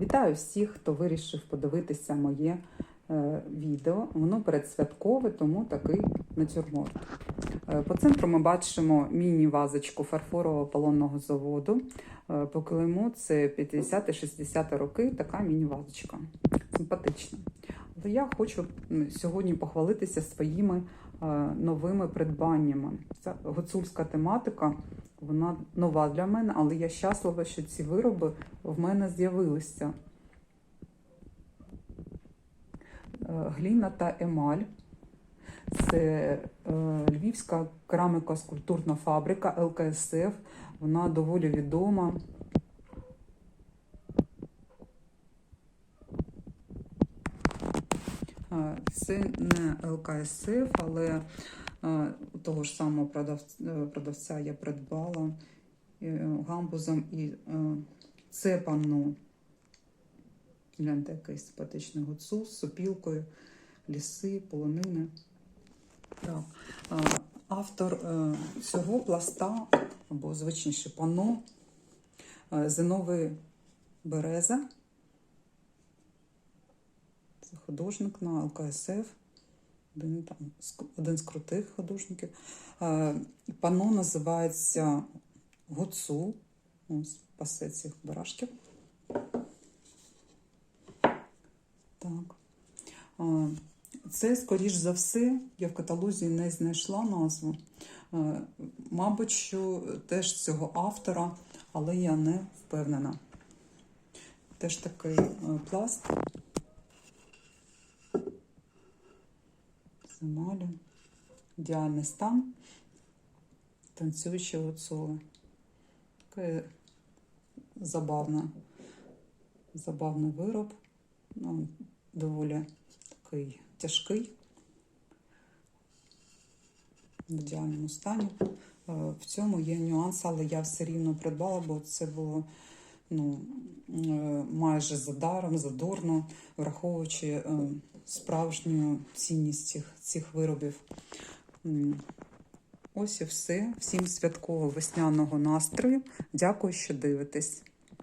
Вітаю всіх, хто вирішив подивитися моє е, відео. Воно передсвяткове, тому такий натюрморт. Е, по центру ми бачимо міні-вазочку фарфорового полонного заводу. Е, по килиму це 50-60 роки, така міні-вазочка. Симпатична. Але я хочу сьогодні похвалитися своїми е, новими придбаннями. Ця гуцульська тематика. Вона нова для мене, але я щаслива, що ці вироби в мене з'явилися. Е, Гліна та емаль. Це е, Львівська керамико-скульптурна фабрика ЛКСФ. Вона доволі відома. Це не ЛКСФ, але е, того ж самого продавця, продавця я придбала е, гамбузом і е, це панно. Гляньте, який симпатичний гуцул з сопілкою, ліси, полонини. Так. е, Автор е, цього пласта, або звичніше панно, е, Зиновий Береза. Це художник на ЛКСФ. Один, там, один з крутих художників. Панно називається Гуцул. Ось пасе цих барашків. Так. Це, скоріш за все, я в каталозі не знайшла назву. Мабуть, що теж цього автора, але я не впевнена. Теж такий е, пласт. З. Ідеальний стан. Танцюючі гуцули. Такий забавна, забавний вироб. Ну, доволі такий тяжкий. В ідеальному стані. Е, В цьому є нюанс, але я все рівно придбала, бо це було ну, е, майже задаром, задорно, враховуючи е, справжню цінність цих, цих виробів. Ось і все. Всім святково весняного настрою. Дякую, що дивитесь.